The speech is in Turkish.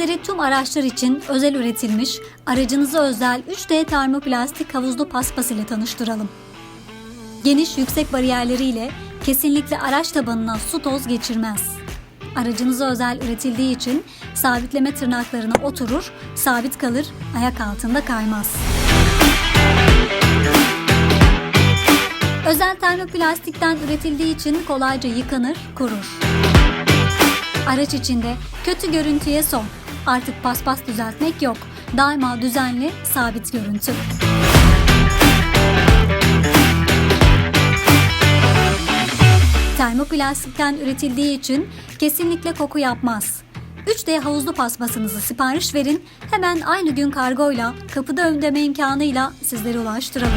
Sizleri tüm araçlar için özel üretilmiş, aracınıza özel 3D termoplastik havuzlu paspas ile tanıştıralım. Geniş yüksek bariyerleriyle kesinlikle araç tabanına su toz geçirmez. Aracınıza özel üretildiği için sabitleme tırnaklarına oturur, sabit kalır, ayak altında kaymaz. Özel termoplastikten üretildiği için kolayca yıkanır, kurur. Araç içinde kötü görüntüye son. Artık paspas düzeltmek yok. Daima düzenli, sabit görüntü. Termoplastikten üretildiği için kesinlikle koku yapmaz. 3D havuzlu paspasınızı sipariş verin. Hemen aynı gün kargoyla kapıda ödeme imkanıyla sizlere ulaştıralım.